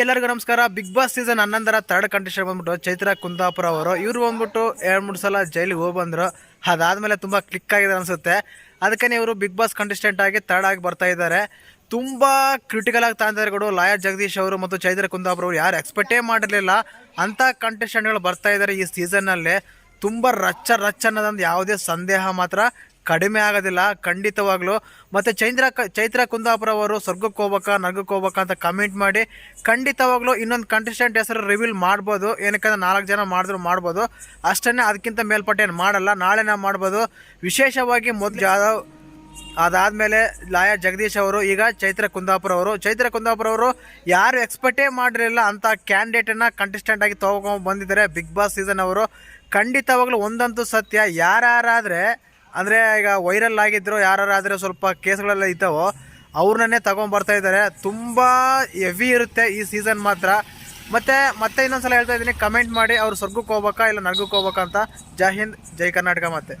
ಎಲ್ಲರಿಗೂ ನಮಸ್ಕಾರ. Big boss season ಹನ್ನೊಂದರ ಥರ್ಡ್ ಕಂಟೆಸ್ಟೆಂಟ್ ಬಂದ್ಬಿಟ್ಟು ಚೈತ್ರ ಕುಂದಾಪುರ ಅವರು. ಇವರು ಬಂದ್ಬಿಟ್ಟು ಎರಡು ಮೂರು ಸಲ ಜೈಲಿಗೆ ಹೋಗಿ ಬಂದರು. ಅದಾದಮೇಲೆ ತುಂಬ ಕ್ಲಿಕ್ ಆಗಿದೆ ಅನಿಸುತ್ತೆ. ಅದಕ್ಕೇ ಇವರು ಬಿಗ್ ಬಾಸ್ ಕಂಟೆಸ್ಟೆಂಟ್ ಆಗಿ ಥರ್ಡ್ ಆಗಿ ಬರ್ತಾ ಇದ್ದಾರೆ. ತುಂಬ ಕ್ರಿಟಿಕಲ್ ಆಗಿ ತಾಂತಾರೆ ಲಾಯರ್ ಜಗದೀಶ್ ಅವರು ಮತ್ತು ಚೈತ್ರ ಕುಂದಾಪುರ ಅವರು ಯಾರು ಎಕ್ಸ್ಪೆಕ್ಟೇ ಮಾಡಿರಲಿಲ್ಲ. ಅಂಥ ಕಂಟೆಸ್ಟೆಂಟ್ಗಳು ಬರ್ತಾ ಇದ್ದಾರೆ ಈ ಸೀಸನ್ನಲ್ಲಿ ತುಂಬ ರಚ್ಚ ರಚ್ಚ ಅನ್ನೋದೊಂದು ಯಾವುದೇ ಸಂದೇಹ ಮಾತ್ರ ಕಡಿಮೆ ಆಗೋದಿಲ್ಲ, ಖಂಡಿತವಾಗ್ಲೂ. ಮತ್ತು ಚೈತ್ರ ಚೈತ್ರ ಕುಂದಾಪುರ ಅವರು ಸ್ವರ್ಗಕ್ಕೆ ಹೋಗ್ಬೇಕಾ ನರ್ಗಕ್ಕೆ ಹೋಗ್ಬೇಕಾ ಅಂತ ಕಮೆಂಟ್ ಮಾಡಿ, ಖಂಡಿತವಾಗ್ಲೂ ಇನ್ನೊಂದು ಕಂಟೆಸ್ಟೆಂಟ್ ಹೆಸರು ರಿವೀಲ್ ಮಾಡ್ಬೋದು. ಏನಕ್ಕಂದ್ರೆ ನಾಲ್ಕು ಜನ ಮಾಡಿದ್ರು ಮಾಡ್ಬೋದು. ಅಷ್ಟನ್ನೇ ಅದಕ್ಕಿಂತ ಮೇಲ್ಪಟ್ಟು ಏನು ಮಾಡಲ್ಲ. ನಾಳೆ ನಾವು ಮಾಡ್ಬೋದು. ವಿಶೇಷವಾಗಿ ಮೊದಲು ಯಾದವ್ ಅದಾದಮೇಲೆ ಲಾಯರ್ ಜಗದೀಶ್ ಅವರು, ಈಗ ಚೈತ್ರ ಕುಂದಾಪುರ ಅವರು ಚೈತ್ರ ಕುಂದಾಪುರ ಅವರು ಯಾರು ಎಕ್ಸ್ಪೆಕ್ಟೇ ಮಾಡಿರಲಿಲ್ಲ ಅಂಥ ಕ್ಯಾಂಡಿಡೇಟನ್ನು ಕಂಟೆಸ್ಟೆಂಟ್ ಆಗಿ ತೊಗೊಂಡು ಬಂದಿದ್ದಾರೆ ಬಿಗ್ ಬಾಸ್ ಸೀಸನ್ ಅವರು. ಖಂಡಿತವಾಗ್ಲೂ ಒಂದಂತೂ ಸತ್ಯ. ಯಾರ್ಯಾರಾದರೆ ಅಂದರೆ ಈಗ ವೈರಲ್ ಆಗಿದ್ದರು ಯಾರು ಆದರೆ ಸ್ವಲ್ಪ ಕೇಸ್ಗಳೆಲ್ಲ ಇದ್ದಾವೋ, ಅವ್ರನ್ನೇ ತಗೊಂಬರ್ತಾ ಇದ್ದಾರೆ. ತುಂಬ ಹೆವಿ ಇರುತ್ತೆ ಈ ಸೀಸನ್ ಮಾತ್ರ. ಮತ್ತು, ಮತ್ತೆ ಇನ್ನೊಂದ್ಸಲ ಹೇಳ್ತಾ ಇದ್ದೀನಿ ಕಮೆಂಟ್ ಮಾಡಿ, ಅವ್ರು ಸ್ವರ್ಗಕ್ಕೆ ಹೋಗ್ಬೇಕಾ ಇಲ್ಲ ನರ್ಗಕ್ಕೆ ಹೋಗ್ಬೇಕಂತ ಜೈ ಹಿಂದ್, ಜೈ ಕರ್ನಾಟಕ ಮತ್ತೆ